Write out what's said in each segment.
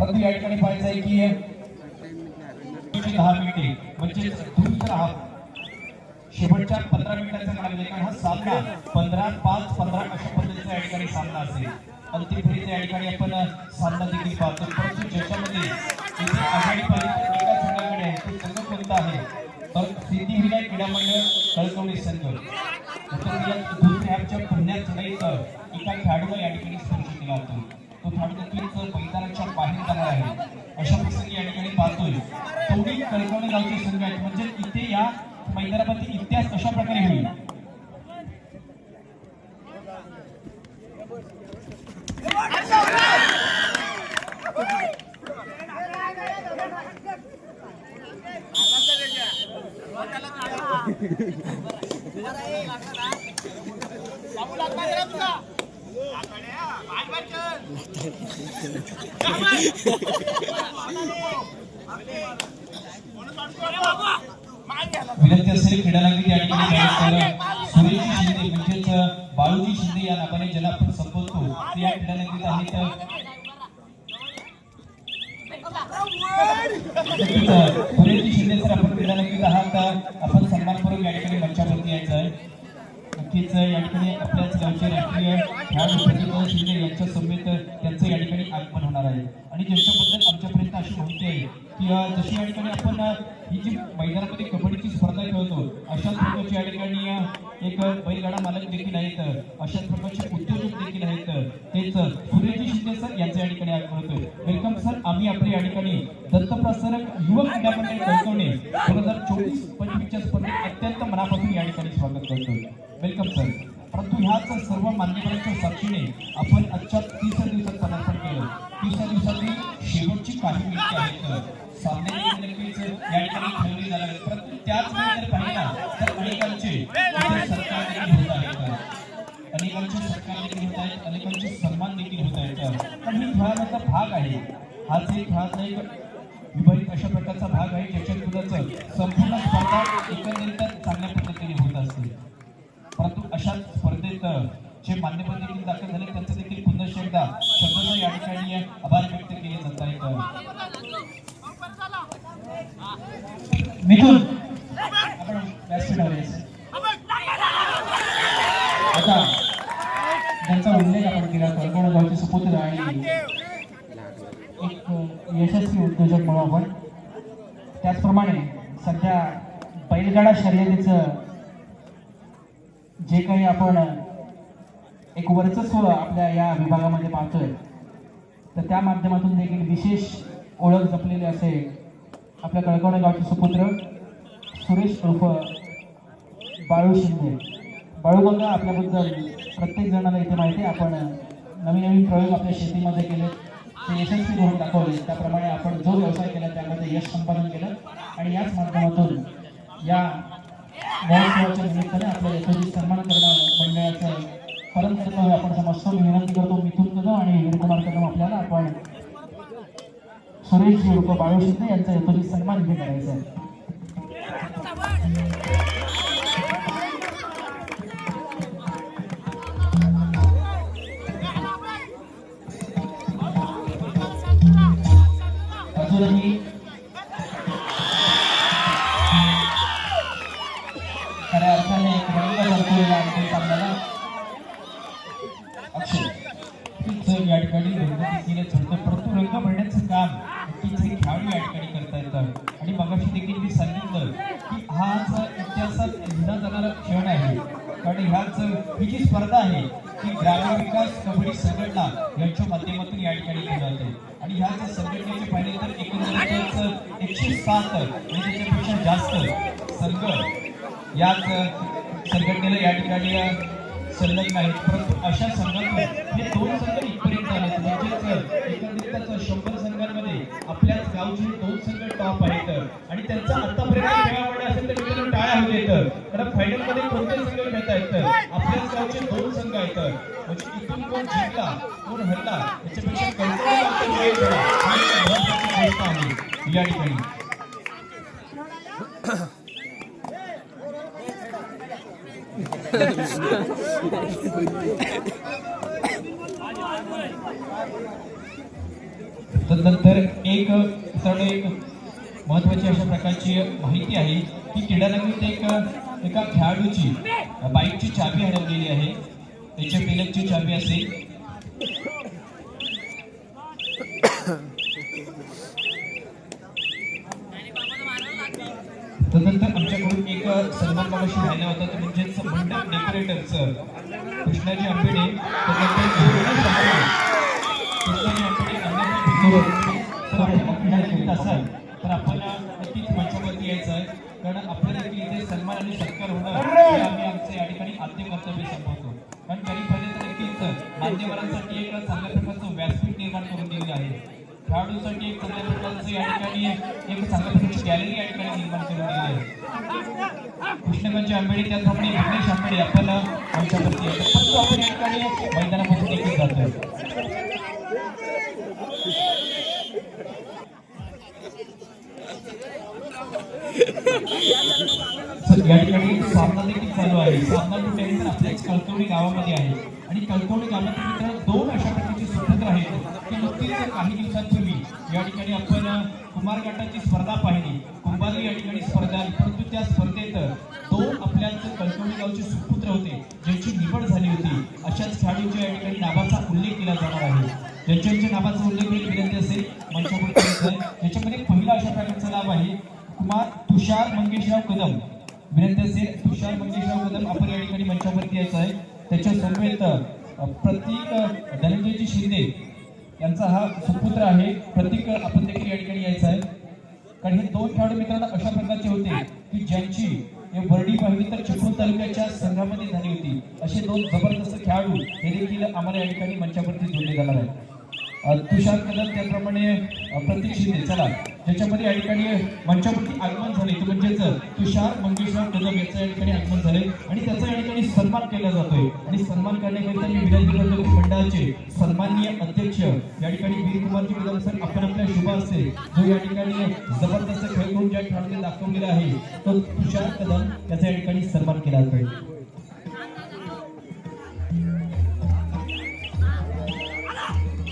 परंतु या ठिकाणी पाहायचं आहे की दहा मिनिटे म्हणजे शेवटच्या पंधरा मिनिटांचा कालावधी कारण हा सामना पंधरा पाच पंधरा अशा पद्धतीचा या ठिकाणी सामना असेल. अंतिम फेरीचा या ठिकाणी आपण सामना देखील पाहतो. परंतु ज्याच्यामध्ये इथे आघाडी पाहिजे एका संघाकडे आहे तो संघ कोणता आहे? तर सिद्धिविनायक क्रीडा मंडळ कळकवली संघ. दुसऱ्या ॲपच्या पुण्यात चढाईत एका खेळाडूला या ठिकाणी स्पर्श केला होता. तो खेळाडू नक्कीच मैदानाच्या बाहेर जाणार आहे. अशा प्रसंगी या ठिकाणी पाहतोय थोडी कळकवणे गावचे संघ आहेत. म्हणजे इथे या मैदानामध्ये इतिहास कशा प्रकारे होईल? बाबू लागला तुला विनंती असेल क्रीडा या ठिकाणी शिंदे म्हणजेच बाळूजी शिंदे या नावाने ज्याला आपण संबोधतो ते या क्रीडा नगरीत आहेत. शिंदे सर आपण क्रीडा नगरीत आहात. आपण सन्मानपूर्वक या ठिकाणी मंचावरती यायचं आहे. नक्कीच या ठिकाणी आपल्याच गावचे राष्ट्रीय खेळाडू शिंदे यांच्या समेत त्यांचं या ठिकाणी आगमन होणार आहे. आणि ज्यांच्याबद्दल आमच्यापर्यंत अशी माहिती की जशी या ठिकाणी आपण ही जी मैदानामध्ये कबड्डीची स्पर्धा खेळतो अशाच प्रकारची या ठिकाणी एक बैलगाडा मालक देखील आहेत अशाच प्रकारचे उद्योजक देखील आहेत तेच सुरेशजी शिंदे सर यांचं या ठिकाणी आगमन वेलकम सर आम्ही आपल्या या ठिकाणी दत्तप्रसारक युवक क्रीडा मंडळ कळकवणे दोन हजार चोवीस पंचवीसच्या स्पर्धेत अत्यंत मनापासून या ठिकाणी स्वागत करतो वेलकम सर परंतु ह्याच सर्व मान्यवरांच्या साक्षीने आपण आजच्या तीस भाग आहे. हाच एक खेळाचा एक विभाजित अशा प्रकारचा भाग आहे ज्याच्यातूनच संपूर्ण स्पर्धा एकंदरीत चांगल्या पद्धतीने होत असते. परंतु अशा स्पर्धेत जे मान्यवर देखील दाखल झाले त्यांचं देखील पुन्हा एकदा शब्दाचा या ठिकाणी आभार व्यक्त केले जात आहेत. मिथून आपण व्यासपीठावर यायचं. आता ज्यांचा उल्लेख आपण केला कळकोण गावचे सुपुत्र आणि एक यशस्वी उद्योजक म्हणून आपण त्याचप्रमाणे सध्या बैलगाडा शर्यतीचं जे काही आपण एक वर्चस्व आपल्या या विभागामध्ये पाहतोय तर त्या माध्यमातून देखील विशेष ओळख जपलेली असे आपल्या कळकवणे गावचे सुपुत्र सुरेश उर्फ बाळू शिंदे. बाळू बघा आपल्याबद्दल प्रत्येक जणाला इथे माहिती आहे आपण नवीन नवीन प्रयोग आपल्या शेतीमध्ये केले ते यशस्वी करून दाखवले. त्याप्रमाणे आपण जो व्यवसाय केला त्यामध्ये यश संपादन केलं आणि याच माध्यमातून या महोत्सवाच्या निमित्ताने आपल्या यशस्वी सन्मान करणं मंडळाचं परत कर्तव्य आपण समजतो मी विनंती करतो मिथून कदम आणि वीरकुमार कदम आपल्याला आपण सुरेश उर्फ बाळू शिंदे यांचा यशस्वी सन्मान इथे करायचा आहे. अजूनही खऱ्या अर्थाने एक रंग भरपूर आणखी सामन्याला. या ठिकाणी रंगभूमीने चढतं परंतु रंग भरण्याचं काम नक्कीच हे खेळाडू या ठिकाणी करता येतं आणि मगाशी देखील मी सांगितलं की हाच इतिहासात लिहिला जाणारा क्षण आहे कारण ह्याच ही जी स्पर्धा आहे ती ग्रामीण विकास कबड्डी संघटना यांच्या माध्यमातून या ठिकाणी केली जाते आणि ह्या ह्याच संघटनेचे पाहिले तर एकंदरीतच एकशे सात आणि त्याच्यापेक्षा जास्त संघ याच संघटनेला या ठिकाणी संलग्न आहेत. परंतु अशा संघातून हे दोन संघ इथपर्यंत आले म्हणजेच एकंदरीतच शंभर संघांमध्ये आपल्याच गावचे दोन संघ टॉप आहेत. आणि त्यांचा आतापर्यंत खेळामध्ये असेल तर मित्रांनो टाळ्या होऊ येतं कारण फायनलमध्ये कोणते संघ खेळत आहेत आपल्या गावचे दोन संघ आहेत म्हणजे इथून कोण जिंकला कोण हरला याच्यापेक्षा कल्पना या ठिकाणी. तर तदनंतर एक तर एक महत्वाची अशा प्रकारची माहिती आहे की क्रीडानगरीत एक एका खेळाडूची बाईकची चाबी हरवलेली आहे. त्याच्या पेलकची चाबी असेल. तदनंतर आमच्याकडून एक सन्मान मागाशी राहिला होता तो म्हणजेच मंडप डेकोरेटरचं कृष्णाजी आंबेडे कृष्णाजी आंबेडे तर आपण नक्कीच मंचावरती यायचं आहे कारण आपल्याला देखील इथे सन्मान आणि सत्कार होणं हे आम्ही आमचं या ठिकाणी आद्य कर्तव्य संपवतो. कारण त्यांनी पहिले तर नक्कीच मान्यवरांसाठी एक चांगल्या प्रकारचं व्यासपीठ निर्माण करून दिलेलं आहे. खेळाडूंसाठी एक चांगल्या प्रकारचं या ठिकाणी एक चांगल्या प्रकारची गॅलरी या ठिकाणी निर्माण करून दिली आहे. कृष्णगंज आंबेडे त्याचप्रमाणे विघ्नेश आंबेडे आपण आमच्यावरती आपण या ठिकाणी मैदानामध्ये देखील जातोय तर या ठिकाणी सामना देखील चालू आहे. सामना कुठेही तर आपल्या कळकवणी गावामध्ये आहे. आणि कळकवणी गावामध्ये मित्र दोन अशा प्रकारची सुपुत्र आहेत की नुकतीच काही दिवसांपूर्वी या ठिकाणी आपण कुमार गटाची स्पर्धा पाहिली. कुंभारी या ठिकाणी स्पर्धा आली परंतु त्या स्पर्धेत दोन आपल्याच कळकवणी गावचे सुपुत्र होते ज्यांची निवड झाली होती अशाच खेळाडूंच्या या ठिकाणी नावाचा उल्लेख केला जाणार आहे. ज्यांच्या नावाचा उल्लेख एक विनंती असेल मंचापुढे ज्याच्यामध्ये पहिला अशा प्रकारचा नाव आहे कुमार तुषार मंगेशराव कदम. विनंती तुषार मंगेशराव कदम आपण या ठिकाणी मंचावरती यायचं आहे त्याच्या समवेत प्रतीक धनंजयजी शिंदे यांचा हा सुपुत्र आहे. प्रतीक आपण देखील या ठिकाणी यायचं आहे. कारण हे दोन खेळाडू मित्रांना अशा प्रकारचे होते की ज्यांची हे वर्डी पाहिली तर चिपळूण तालुक्याच्या संघामध्ये झाली होती. असे दोन जबरदस्त खेळाडू हे देखील आम्हाला या ठिकाणी मंचावरती जोडले जाणार आहेत. तुषार कदम त्याप्रमाणे अ, प्रतीक शिंदे चला. ज्याच्यामध्ये या ठिकाणी मंचावरती आगमन झाले ते म्हणजेच तुषार मंगेशराव कदम याचं या ठिकाणी आगमन झाले आणि त्याचा या ठिकाणी सन्मान केला जातोय. आणि सन्मान करण्याकरिता मी विनंती मंडळाचे सन्माननीय अध्यक्ष या ठिकाणी वीरकुमारजी कदम सर आपण आपल्या शुभ असते जो या ठिकाणी जबरदस्त खेळ करून ज्या ठिकाणी दाखवलेला आहे तो तुषार कदम याचा या ठिकाणी सन्मान केला जातोय.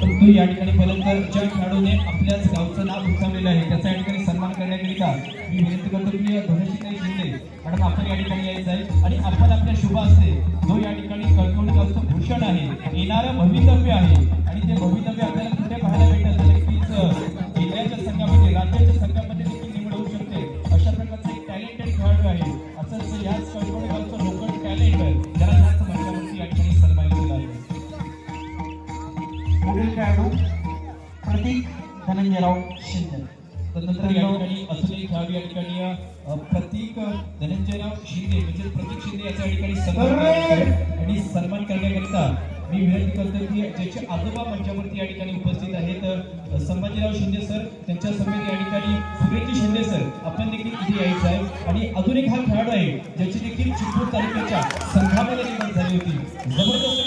परंतु या ठिकाणी पर्यंत ज्या खेळाडूने आपल्याच गावचं नाव उंचावलेलं आहे त्याचा या ठिकाणी सन्मान करण्याकरिता मी विनंती करतो की धनश्री शिंदे मॅडम आपण या ठिकाणी यायचं आहे. आणि आपण आपल्या शुभ असते जो या ठिकाणी कळकवडी गावचं भूषण आहे येणारं भवितव्य आहे. आणि ते भवितव्य आपल्याला कुठे पाहायला भेटत खेळाडू प्रतीक धनंजयराव शिंदे. तदनंतर या ठिकाणी अजून एक खेळाडू या ठिकाणी प्रतीक धनंजयराव शिंदे म्हणजे प्रतीक शिंदे याचा या ठिकाणी सन्मान. आणि सन्मान करण्याकरिता मी विनंती करतो की ज्याचे आजोबा मंचावरती या ठिकाणी उपस्थित आहेत संभाजीराव शिंदे सर त्यांच्या समेत या ठिकाणी सुरेशजी शिंदे सर आपण देखील इथे यायचं आहे. आणि अजून एक हा खेळाडू आहे ज्याची देखील चिपळूण तालुक्याच्या संघामध्ये निवड झाली होती. जबरदस्त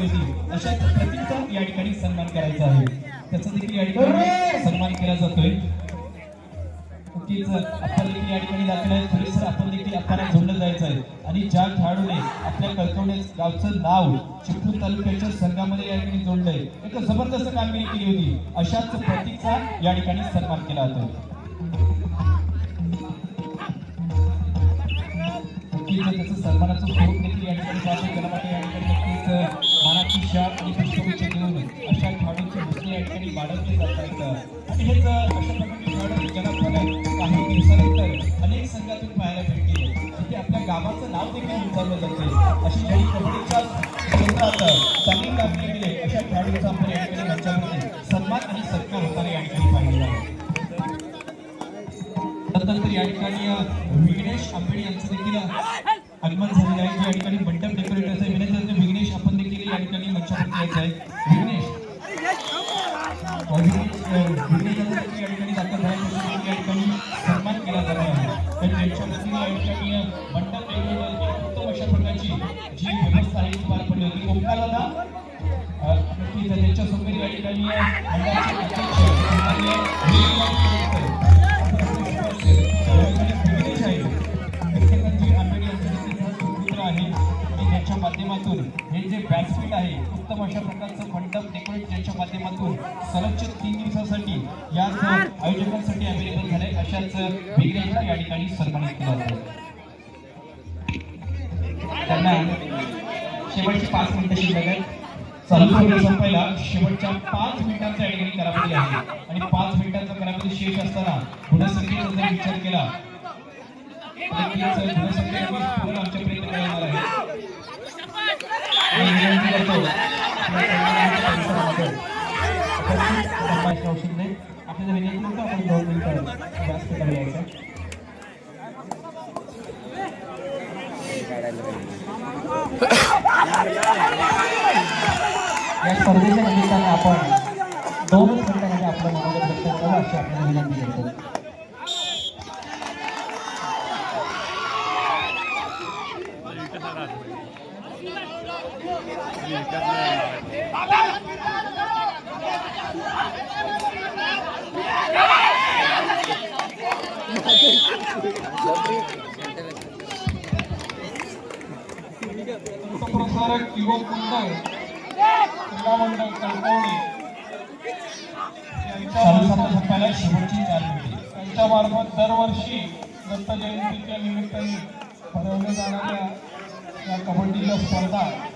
केली होती अशा प्रतीकचा या ठिकाणी सन्मान करायचा आहे. त्याचा देखील या ठिकाणी सन्मान केला जातोय. नक्कीच आपण देखील या ठिकाणी दाखल आहे सर आपण देखील आपल्याला जोडलं जायचं आहे. आणि ज्या खेळाडूने आपल्या कळकवणे गावचं नाव चिपळूण तालुक्याच्या संघामध्ये या ठिकाणी जोडलंय एक जबरदस्त कामगिरी केली होती. अशाच प्रतीकचा या ठिकाणी सन्मान केला जातो नक्कीच त्याचं सन्मानाचं स्वरूप देखील या ठिकाणी शाप आणि पुष्पगुच्छ देऊन अशा या ठिकाणी आणि हेच अशा प्रकारचे खेळाडू काही दिवसानंतर अनेक संघातून पाहायला तिथे आपल्या गावाचं नाव देखील जाते. अशी कबड्डीच्या क्षेत्रात चांगली कामगिरी केली अशा खेळाडूंचा आपण या ठिकाणी या ठिकाणी मंचावरती यायचं आहे विघ्नेश विघ्नेश या ठिकाणी दाखल झाल्यापासून या ठिकाणी सन्मान केला जाणार आहे. तर त्यांच्या वतीने या ठिकाणी मंडप डेकोरेटरची उत्तम अशा प्रकारची जी व्यवस्था आहे ती पार पडली होती. ओंकारला त्यांच्या समोर या ठिकाणी मंडळाचे अध्यक्ष हे जे व्यासपीठ आहे उत्तम अशा प्रकारचं मंडप डेकोरेट याच्या माध्यमातून सलगच्या तीन दिवसासाठी या आयोजकांसाठी अवेलेबल झाले अशाच वेगळ्या या ठिकाणी सन्मानित केलं जातं. त्यांना शेवटची पाच मिनिटं शिल्लक आहेत संपायला शेवटच्या पाच मिनिटांचा या ठिकाणी कालावधी आहे. आणि पाच मिनिटांचा कालावधी शेष असताना गुणसंख्येचा जर विचार केला. तर नक्कीच गुणसंख्या पूर्ण आमच्यापर्यंत कळणार आहे मी विनंती करतो आपल्या सन्मानाच्या परिसरामध्ये उपस्थित संभाजीराव शिंदे आपल्याला विनंती करतो आपण दोन मिनिटं व्यासपीठावर यायचं या स्पर्धेच्या निमित्ताने आपण दोनच मिनिटांमध्ये आपलं मनोगत व्यक्त करावं अशी आपल्याला विनंती करतो प्रसारक युवक मंडळ क्रीडा मंडळ कणकवली यांच्या शेवटची त्यांच्या मार्फत दरवर्षी दत्त जयंतीच्या निमित्ताने भरवल्या जाणाऱ्या या कबड्डीच्या स्पर्धा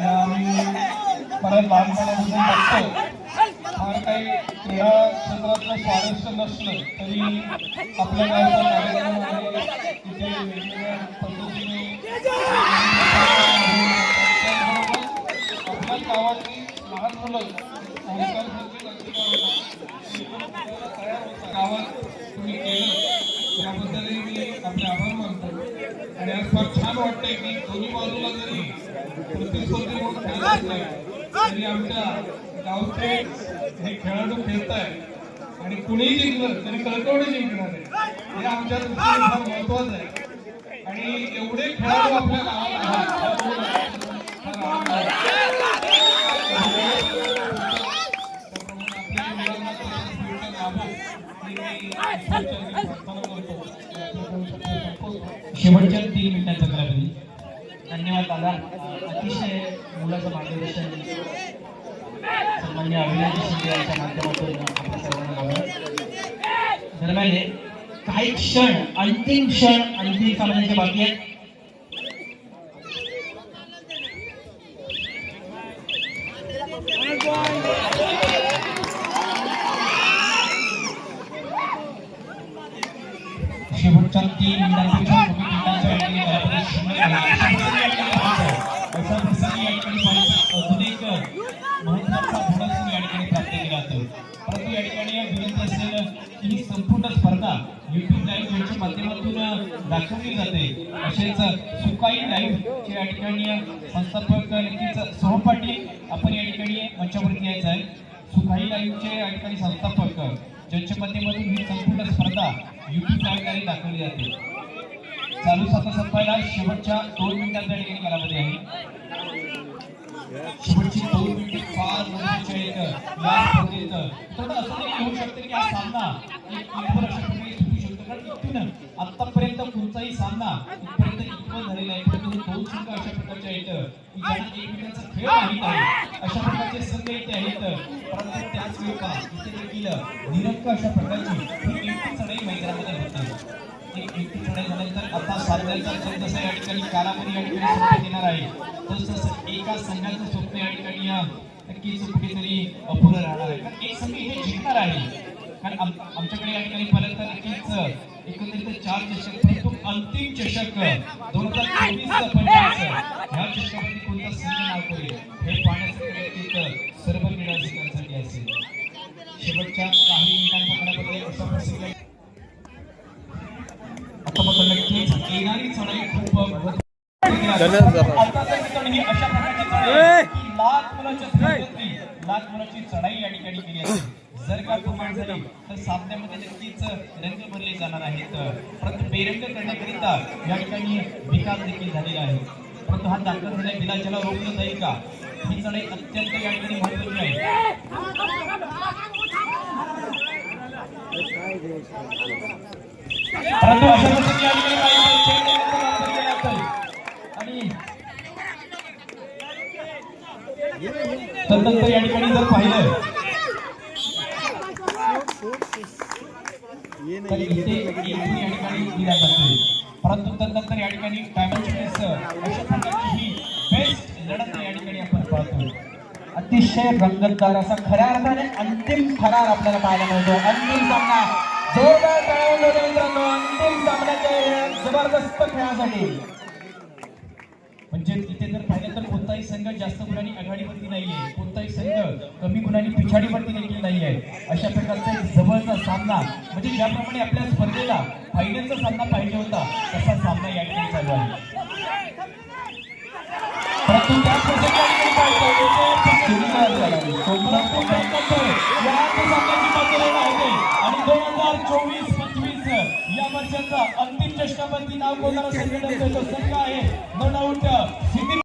आम्ही बऱ्याच लहानपणापासून बघतो. फार काही क्रीडा क्षेत्रातलं स्वारस्य नसलं तरी आपल्या गावचा कार्यक्रम तिथे वेगवेगळ्या पद्धतीने आपल्या गावातली लहान मुलं संस्कारप्रती गावात तुम्ही केलं त्याबद्दलही मी आपले आभार मानतो. आणि आज फार छान वाटतंय की दोन्ही बाजूला जरी प्रतिस्पर्धी म्हणून खेळत असले तरी आमच्या गावचे हे खेळाडू खेळत आहे आणि कुणीही जिंकलं तरी कळकवडी जिंकणार आहे. हे आमच्या दृष्टीने फार महत्वाचं आहे. आणि एवढे खेळाडू आपल्या गावात शेवटच्या तीन मिनिटांचा कालावधी धन्यवाद दादा. अतिशय मुलाचं मार्गदर्शन सन्मान्य अभिनंदन शिंदे यांच्या माध्यमातून आपल्या सर्वांना लाभलं. दरम्यान काही क्षण अंतिम क्षण अंतिम सामन्याचे बाकी आहेत ठिकाणी संस्थापक नक्कीच सहपाठी आपण या ठिकाणी मंचावरती यायचं आहे. सुखाई लाईव्हचे या ठिकाणी संस्थापक ज्यांच्या माध्यमातून ही संपूर्ण स्पर्धा युट्यूब लाईव्हद्वारे दाखवली जाते. चालू साता संपायला शेवटच्या दोन मिनिटांचा या ठिकाणी कालावधी आहे. शेवटची दोन मिनिटे फार महत्वाची आहेत. या स्पर्धेत तर असं देखील होऊ की हा सामना एक इथवर सुटू शकतो. कारण इथून आतापर्यंत कोणताही सामना एकमेकांचा खेळ माहीत आहे अशा प्रकारचे संघ इथे आहेत. परंतु त्याच वेळी पहा इथे देखील निरंक अशा प्रकारची ही एकटी चढाई मैदानामध्ये होते एक एकटी चढाई झाल्यानंतर आता या ठिकाणी कालावधी या ठिकाणी आहे. तसं तसं एका संघाचं स्वप्न या ठिकाणी नक्कीच कुठेतरी अपुरं राहणार आहे. कारण एक संघ इथे जिंकणार आहे. कारण आम- आमच्याकडे या ठिकाणी पर्यंत नक्कीच एकंदरीत चार चषक परंतु अंतिम चषक दोन हजार चोवीस पंचवीस ह्या चषकामध्ये कोणता संघ नाव करेल हे पाहण्यासाठी नक्कीच सर्व क्रीडा रसिकांसाठी असेल. शेवटच्या काही मिनिटांच्या अशा प्रसंगी आता मात्र नक्कीच येणारी चढाई खूप अशा प्रकारची मुलाच्या स्पर्धेतली लाख मुलाची चढाई या ठिकाणी केली आहे जर का कमाल झाली तर सामन्यामध्ये नक्कीच रंग भरले जाणार आहेत. परंतु बेरंग करण्याकरिता या ठिकाणी विकास देखील झालेला आहे. परंतु हा दाखल झालेला बिलाच्याला रोखलं जाईल का? ही चढाई अत्यंत या ठिकाणी महत्वाची आहे. आणि तदनंतर या ठिकाणी जर पाहिलं तरी इथे या ठिकाणी दिल्या जाते परंतु तदनंतर या ठिकाणी डायमंड अशा प्रकारची ही बेस्ट लढत या ठिकाणी आपण पाहतो अतिशय रंगतदार असा खऱ्या अर्थाने अंतिम फरार आपल्याला पाहायला मिळतो. अंतिम सामना जोरदार अंतिम सामन्याच्या जबरदस्त खेळासाठी पाहिलं तर कोणताही संघ जास्त गुणांनी आघाडीवरती नाहीये कोणताही संघ कमी गुणांनी पिछाडीवरती देखील नाहीये अशा प्रकारचा एक जवळचा सामना म्हणजे ज्याप्रमाणे आपल्या स्पर्धेला फायनलचा सामना पाहिजे होता तसा सामना या ठिकाणी चालू आहे. परंतु त्याच आणि दोन हजार चोवीस पंचवीस या वर्षाचा अंतिम चषकावरती नाव कोणाला संघ आहे नो डाऊट